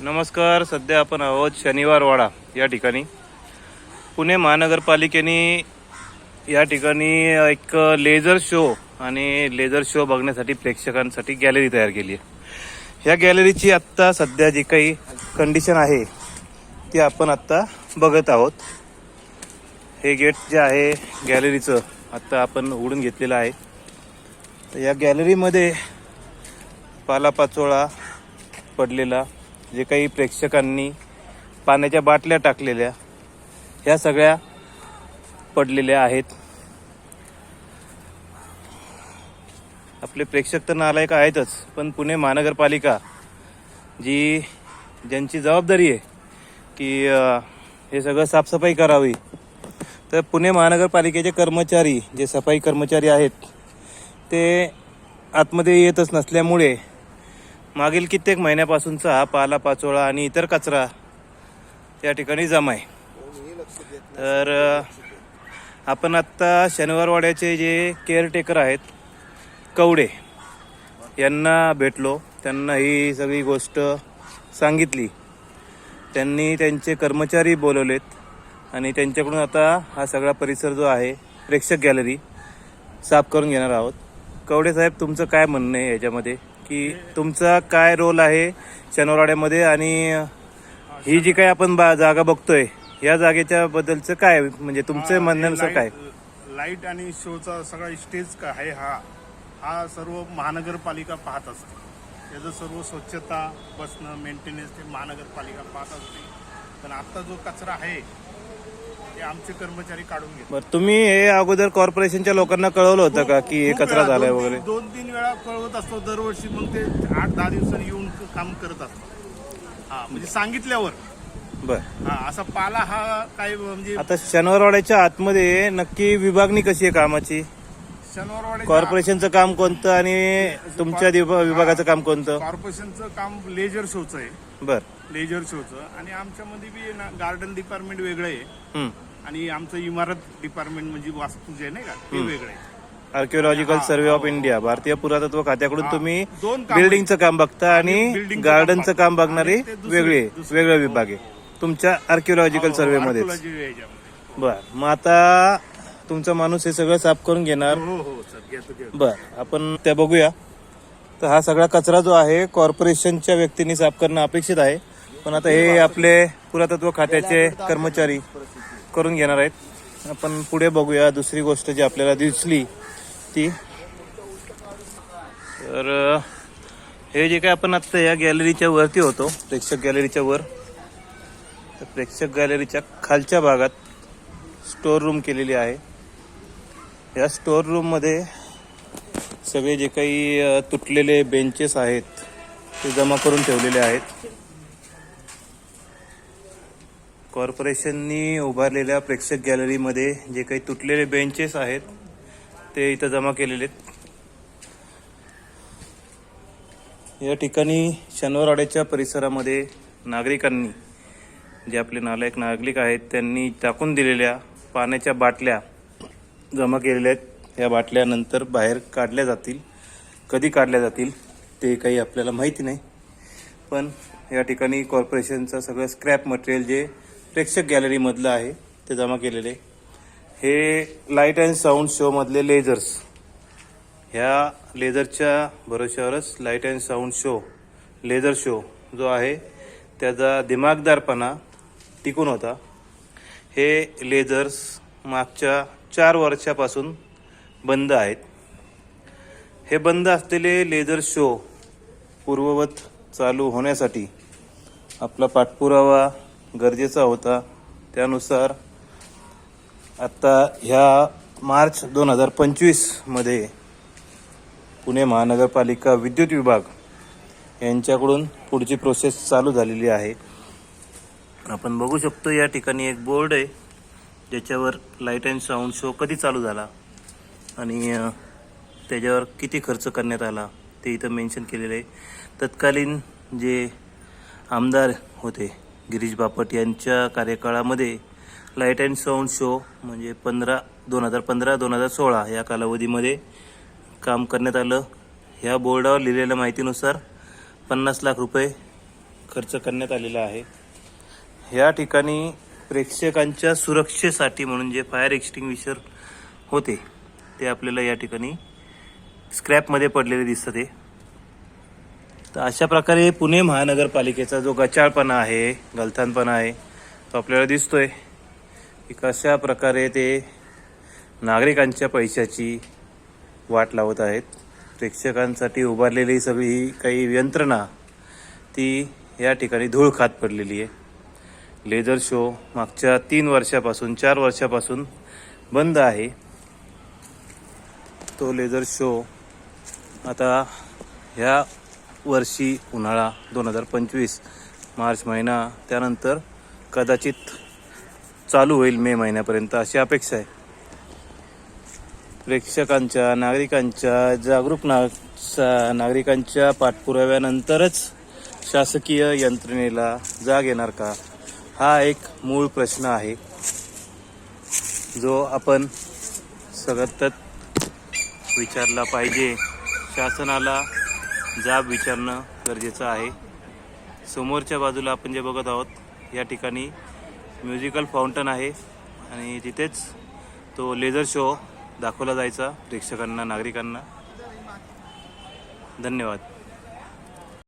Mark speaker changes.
Speaker 1: नमस्कार सध्या आपण आहोत शनिवारवाडा या ठिकाणी. पुणे महानगरपालिकेने या ठिकाणी एक लेझर शो आणि लेझर शो बघण्यासाठी प्रेक्षकांसाठी गॅलरी तयार केली आहे. ह्या गॅलरीची आत्ता सध्या जी काही कंडिशन आहे ती आपण आत्ता बघत आहोत. हे गेट जे आहे गॅलरीचं आत्ता आपण उघडून घेतलेलं आहे. तर या गॅलरीमध्ये पालापाचोळा पडलेला जे काही प्रेक्षकांनी पाण्याच्या बाटल्या टाकलेल्या ह्या सगळ्या पडलेल्या आहेत. आपले प्रेक्षक तर नालायक आहेतच पण पुणे महानगरपालिका जी ज्यांची जबाबदारी आहे की हे सगळं साफसफाई करावी तर पुणे महानगरपालिकेचे कर्मचारी जे सफाई कर्मचारी आहेत ते आतमध्ये येतच नसल्यामुळे मागील कित्येक महिन्यापासूनचा हा पाला पाचोळा आणि इतर कचरा त्या ठिकाणी जमा आहे. तर आपण आत्ता शनिवारवाड्याचे जे केअरटेकर आहेत कवडे यांना भेटलो. त्यांना ही सगळी गोष्ट सांगितली. त्यांनी त्यांचे कर्मचारी बोलवलेत आणि त्यांच्याकडून आता हा सगळा परिसर जो आहे प्रेक्षक गॅलरी साफ करून घेणार आहोत. कवडे साहेब तुमचं काय म्हणणं आहे याच्यामध्ये? की तुमचा काय रोल आहे शनिवारवाड्यामध्ये आणि ही जी काही आपण बा जागा बघतोय या जागेच्या बद्दलचं काय? म्हणजे तुमचं म्हणण्यानुसार काय?
Speaker 2: लाइट आणि शोचा सगळा स्टेज का आहे हा हा सर्व महानगरपालिका पाहत असते. त्याचं सर्व स्वच्छता बसणं मेंटेनन्स ते महानगरपालिका पाहत असते. पण आता जो कचरा आहे ते आमचे कर्मचारी काढून घेतात.
Speaker 1: बरं तुम्ही हे अगोदर कॉर्पोरेशनच्या लोकांना कळवलं होतं का की हे
Speaker 2: खूप
Speaker 1: कचरा
Speaker 2: वेळा,
Speaker 1: झालाय
Speaker 2: दोन-
Speaker 1: वगैरे?
Speaker 2: दोन तीन वेळा कळवत असतो दरवर्षी मग ते आठ दहा दिवसांनी येऊन काम करत असतात. हा म्हणजे सांगितल्यावर.
Speaker 1: बर.
Speaker 2: हा असा पाला हा काय म्हणजे
Speaker 1: आता शनिवारवाड्याच्या आतमध्ये नक्की विभागणी कशी आहे कामाची?
Speaker 2: शनिवारवाड्याच्या
Speaker 1: कॉर्पोरेशनचं काम कोणतं आणि तुमच्या विभा- विभागाचं काम कोणतं?
Speaker 2: कॉर्पोरेशनचं काम लेजर शोचं आहे.
Speaker 1: बर.
Speaker 2: लेजर शोचं आणि आमच्यामध्ये बी गार्डन डिपार्टमेंट वेगळं आहे. आणि आमचं इमारत डिपार्टमेंट म्हणजे वास्तू जे आहे नाही का? ते वेगळं. आहे
Speaker 1: आर्किओलॉजिकल सर्व्हे ऑफ इंडिया भारतीय पुरातत्व खात्याकडून
Speaker 2: हा,
Speaker 1: तुम्ही बिल्डिंगचं काम बघता आणि गार्डनचं
Speaker 2: काम.
Speaker 1: बघणारी वेगळी वेगळा विभाग आहे. तुमच्या आर्किओलॉजिकल सर्व्हे मध्ये. बर मग आता तुमचा माणूस हे सगळं साफ करून घेणार.
Speaker 2: हो हो
Speaker 1: बर आपण त्या बघूया. तर हा सगळा कचरा जो आहे कॉर्पोरेशनच्या व्यक्तींनी साफ करणं अपेक्षित आहे. पण आता हे आपले पुरातत्व खात्याचे कर्मचारी. करून घेणार आहेत. आपण पुढे बघूया दुसरी गोष्ट जी आपल्याला दिसली ती. तर हे जे काय आपण आत्ता या गॅलरीच्या वरती होतो प्रेक्षक गॅलरीच्या वर. तर प्रेक्षक गॅलरीच्या खालच्या भागात स्टोर रूम केलेली आहे. या स्टोर रूममध्ये सगळे जे काही तुटलेले बेंचेस आहेत ते जमा करून ठेवलेले आहेत. कॉर्पोरेशननी उभारलेल्या प्रेक्षक गॅलरीमध्ये जे काही तुटलेले बेंचेस आहेत ते इथं जमा केलेले आहेत. या ठिकाणी शनिवारवाड्याच्या परिसरामध्ये नागरिकांनी जे आपले नालायक नागरिक आहेत त्यांनी टाकून दिलेल्या पाण्याच्या बाटल्या जमा केलेल्या आहेत. या बाटल्या नंतर बाहेर काढल्या जातील. कधी काढल्या जातील ते काही आपल्याला माहिती नाही. पण या ठिकाणी कॉर्पोरेशनचं सगळं स्क्रॅप मटेरियल जे प्रेक्षक गॅलरीमधलं आहे ते जमा केलेले. हे लाइट अँड साऊंड शोमधले लेझर्स ह्या लेझरच्या भरोश्यावरच light and sound show laser show जो आहे त्याचा दिमागदारपणा टिकून होता. हे लेझर्स मागच्या चार वर्षापासून बंद आहेत. हे बंद असलेले लेझर शो पूर्ववत चालू होण्यासाठी आपला पाठपुरावा गरजेचा होता. त्यानुसार आत्ता ह्या मार्च दोन हजार पंचवीसमध्ये पुणे महानगरपालिका विद्युत विभाग यांच्याकडून पुढची प्रोसेस चालू झालेली आहे. आपण बघू शकतो या ठिकाणी एक बोर्ड आहे. ज्याच्यावर लाइट अँड साऊंड शो कधी चालू झाला आणि त्याच्यावर किती खर्च करण्यात आला ते इथं मेन्शन केलेलं आहे. तत्कालीन जे आमदार होते गिरीश बापट यांच्या कार्यकाळामध्ये लाइट अँड साऊंड शो म्हणजे पंधरा दोन हजार पंधरा दोन हजार सोळा या कालावधीमध्ये काम करण्यात आलं. ह्या बोर्डावर लिहिलेल्या माहितीनुसार पन्नास लाख रुपये खर्च करण्यात आलेला आहे. ह्या ठिकाणी प्रेक्षकांच्या सुरक्षेसाठी म्हणून जे फायर एक्स्टिंग्विशर होते ते आपल्याला या ठिकाणी स्क्रॅपमध्ये पडलेले दिसते ते तर अशा प्रकारे पुणे महानगरपालिकेचा जो गचाळपणा आहे गलथानपणा आहे तो आपल्याला दिसतोय. की कशा प्रकारे ते नागरिकांच्या पैशाची वाट लावत आहेत. प्रेक्षकांसाठी उभारलेली सगळी ही काही यंत्रणा ती या ठिकाणी धूळ खात पडलेली आहे. लेझर शो मागच्या तीन वर्षापासून चार वर्षापासून बंद आहे. तो लेझर शो आता ह्या वर्षी उन्हाळा दोन हजार पंचवीस मार्च महिना त्यानंतर कदाचित चालू होईल मे महिन्यापर्यंत अशी अपेक्षा आहे. प्रेक्षकांच्या नागरिकांच्या जागरूक ना सा- नागरिकांच्या पाठपुराव्यानंतरच शासकीय यंत्रणेला जाग येणार का? हा एक मूळ प्रश्न आहे जो आपण सतत विचारला पाहिजे. शासनाला जाब विचारणं गरजेचं आहे. समोरच्या बाजूला आपण जे बघत आहोत या ठिकाणी म्युझिकल फाउंटन आहे आणि तिथेच तो लेझर शो दाखवला जायचा प्रेक्षकांना नागरिकांना. धन्यवाद.